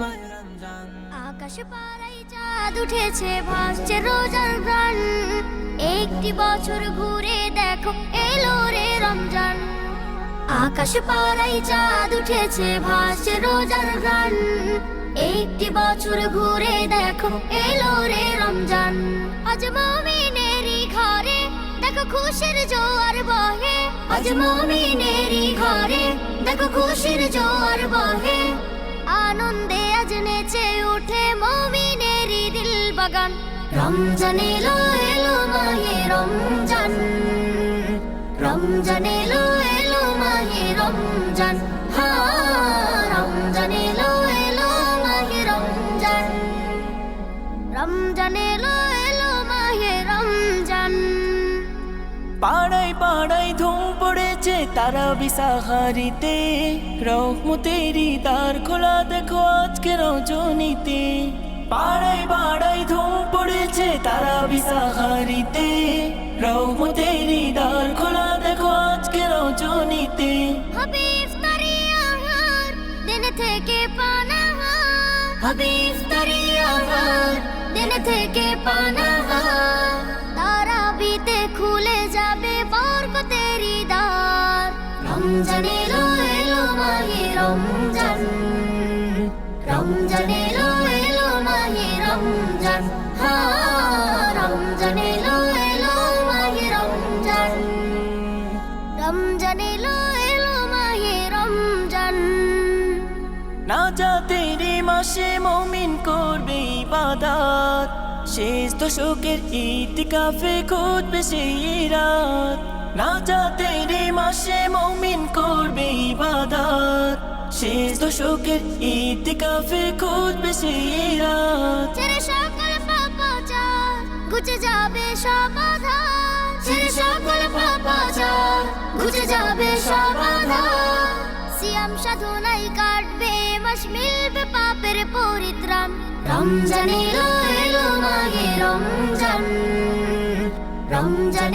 মাহে রমজান পাড়াই চাঁদ উঠেছে, ভাসছে রোজার প্রাণ। একটি বছর ঘুরে দেখো, এলো রে রমজান। আকাশ পাড়াই চাঁদ উঠেছে, ভাসছে রোজার প্রাণ। একটি বছর ঘুরে দেখো, এলো রে রমজান। আজ মমিনেরই ঘরে, দেখো খুশির জোয়ার বহে। আজ মমিনেরই ঘরে, দেখো খুশির জোয়ার বহে। আনন্দে আজ নেচে উঠে মমিনের দিল বাগান। রমজান এলো এলো মাহে রমজান। রমজান এলো এলো মাহে রমজান। হা রমজান এলো এলো মাহে রমজান। রমজান এলো পাড়ায় পাড়ায় ধুম পড়েছে তারা বিসাহারিতে রহমতেরি দ্বার খোলা দেখো আজকে রজনীতে। পাড়ায় পাড়ায় ধুম পড়েছে তারা বিসাহারিতে রহমতেরি দ্বার খোলা দেখো আজকে রজনীতে। থেকে পানাহার। হবে দিন থেকে পানাহার। রমজান এলো এলো মাহে রমজান রমজান। এলো এলো মাহে রমজান। হা রমজান। এলো এলো মাহে রমজান রমজান এলো এলো মাহে রমজান না দশকের ইতিকাফে খুঁজবে সেই রাত না যাতেরি মাসে মমিন করবে ইবাদাত। শেষ দশকের ইতিকাফে খুঁজবে সেই রাত ছেড়ে সকল পাপাচার, ঘুচে যাবে সমাধান ছেড়ে সকল পাপাচার, ঘুচে যাবে সমাধান সিয়াম সাধনাই কাটবে, মাস মিলবে পাপের পরিত্রাণ। রমজান এলো মাহে রমজান রমজান